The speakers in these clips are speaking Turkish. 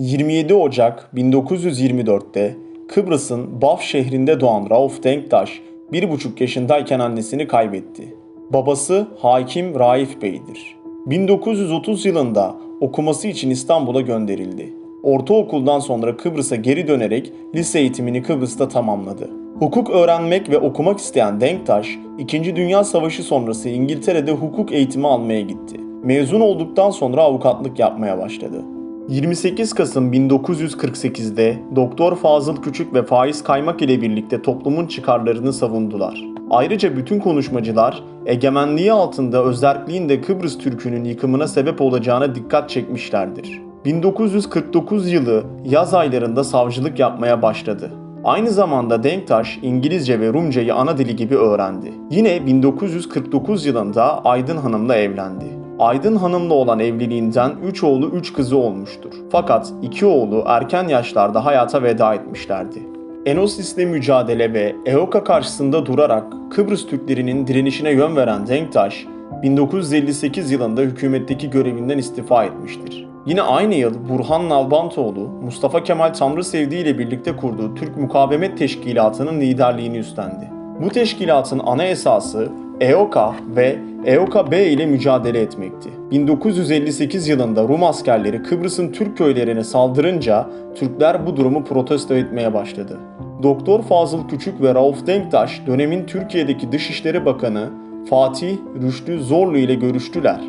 27 Ocak 1924'te Kıbrıs'ın Baf şehrinde doğan Rauf Denktaş 1,5 yaşındayken annesini kaybetti. Babası Hakim Raif Bey'dir. 1930 yılında okuması için İstanbul'a gönderildi. Ortaokuldan sonra Kıbrıs'a geri dönerek lise eğitimini Kıbrıs'ta tamamladı. Hukuk öğrenmek ve okumak isteyen Denktaş, 2. Dünya Savaşı sonrası İngiltere'de hukuk eğitimi almaya gitti. Mezun olduktan sonra avukatlık yapmaya başladı. 28 Kasım 1948'de Doktor Fazıl Küçük ve Faiz Kaymak ile birlikte toplumun çıkarlarını savundular. Ayrıca bütün konuşmacılar egemenliği altında özerkliğin de Kıbrıs Türk'ünün yıkımına sebep olacağına dikkat çekmişlerdir. 1949 yılı yaz aylarında savcılık yapmaya başladı. Aynı zamanda Denktaş İngilizce ve Rumcayı ana dili gibi öğrendi. Yine 1949 yılında Aydın Hanım'la evlendi. Aydın Hanım'la olan evliliğinden 3 oğlu 3 kızı olmuştur. Fakat 2 oğlu erken yaşlarda hayata veda etmişlerdi. Enosis'le mücadele ve EOKA karşısında durarak Kıbrıs Türklerinin direnişine yön veren Denktaş, 1958 yılında hükümetteki görevinden istifa etmiştir. Yine aynı yıl Burhan Nalbantoğlu, Mustafa Kemal Tanrısevdi ile birlikte kurduğu Türk Mukavemet Teşkilatı'nın liderliğini üstlendi. Bu teşkilatın ana esası EOKA ve EOKA-B ile mücadele etmekti. 1958 yılında Rum askerleri Kıbrıs'ın Türk köylerine saldırınca Türkler bu durumu protesto etmeye başladı. Doktor Fazıl Küçük ve Rauf Denktaş dönemin Türkiye'deki Dışişleri Bakanı Fatih Rüştü Zorlu ile görüştüler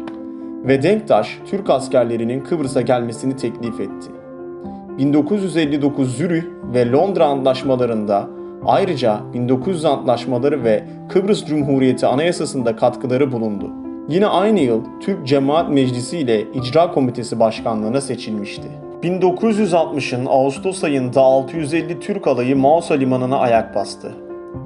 ve Denktaş Türk askerlerinin Kıbrıs'a gelmesini teklif etti. 1959 Zürih ve Londra antlaşmalarında ayrıca 1900 antlaşmaları ve Kıbrıs Cumhuriyeti Anayasası'nda katkıları bulundu. Yine aynı yıl Türk Cemaat Meclisi ile İcra Komitesi Başkanlığına seçilmişti. 1960'ın Ağustos ayında 650 Türk alayı Mausa Limanı'na ayak bastı.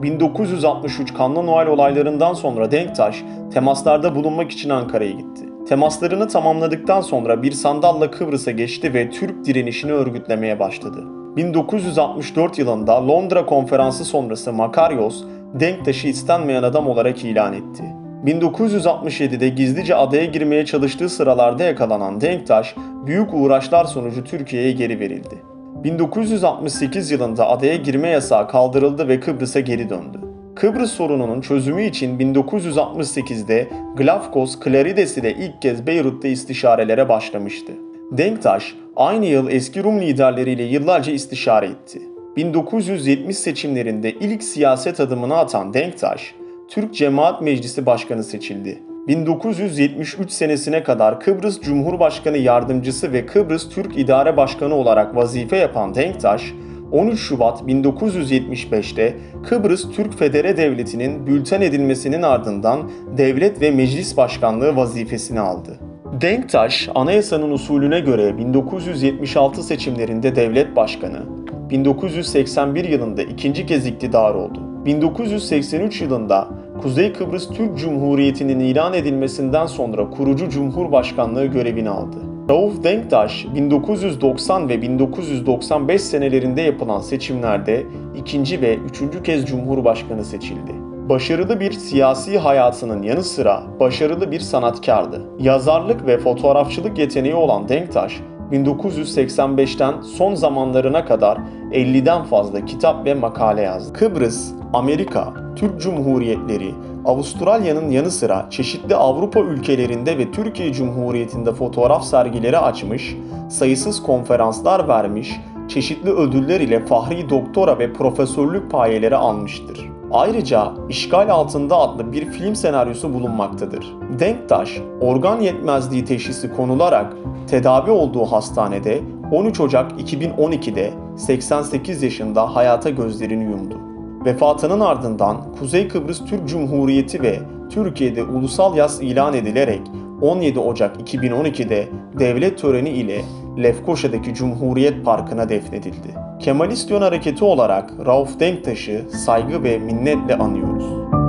1963 Kanlı Noel olaylarından sonra Denktaş temaslarda bulunmak için Ankara'ya gitti. Temaslarını tamamladıktan sonra bir sandalla Kıbrıs'a geçti ve Türk direnişini örgütlemeye başladı. 1964 yılında Londra konferansı sonrası Makaryos, Denktaş'ı istenmeyen adam olarak ilan etti. 1967'de gizlice adaya girmeye çalıştığı sıralarda yakalanan Denktaş, büyük uğraşlar sonucu Türkiye'ye geri verildi. 1968 yılında adaya girme yasağı kaldırıldı ve Kıbrıs'a geri döndü. Kıbrıs sorununun çözümü için 1968'de Glafkos Klarides ile ilk kez Beyrut'ta istişarelere başlamıştı. Denktaş, aynı yıl eski Rum liderleriyle yıllarca istişare etti. 1970 seçimlerinde ilk siyaset adımını atan Denktaş, Türk Cemaat Meclisi Başkanı seçildi. 1973 senesine kadar Kıbrıs Cumhurbaşkanı Yardımcısı ve Kıbrıs Türk İdare Başkanı olarak vazife yapan Denktaş, 13 Şubat 1975'te Kıbrıs Türk Federe Devleti'nin bülten edilmesinin ardından devlet ve meclis başkanlığı vazifesini aldı. Denktaş, anayasanın usulüne göre 1976 seçimlerinde devlet başkanı, 1981 yılında ikinci kez iktidar oldu. 1983 yılında Kuzey Kıbrıs Türk Cumhuriyeti'nin ilan edilmesinden sonra kurucu Cumhurbaşkanlığı görevini aldı. Rauf Denktaş 1990 ve 1995 senelerinde yapılan seçimlerde ikinci ve üçüncü kez Cumhurbaşkanı seçildi. Başarılı bir siyasi hayatının yanı sıra başarılı bir sanatkardı. Yazarlık ve fotoğrafçılık yeteneği olan Denktaş, 1985'ten son zamanlarına kadar 50'den fazla kitap ve makale yazdı. Kıbrıs, Amerika, Türk Cumhuriyetleri, Avustralya'nın yanı sıra çeşitli Avrupa ülkelerinde ve Türkiye Cumhuriyeti'nde fotoğraf sergileri açmış, sayısız konferanslar vermiş, çeşitli ödüller ile fahri doktora ve profesörlük payeleri almıştır. Ayrıca İşgal Altında adlı bir film senaryosu bulunmaktadır. Denktaş, organ yetmezliği teşhisi konularak tedavi olduğu hastanede 13 Ocak 2012'de 88 yaşında hayata gözlerini yumdu. Vefatının ardından Kuzey Kıbrıs Türk Cumhuriyeti ve Türkiye'de ulusal yas ilan edilerek 17 Ocak 2012'de devlet töreni ile Lefkoşa'daki Cumhuriyet Parkı'na defnedildi. Kemalist Yön Hareketi olarak Rauf Denktaş'ı saygı ve minnetle anıyoruz.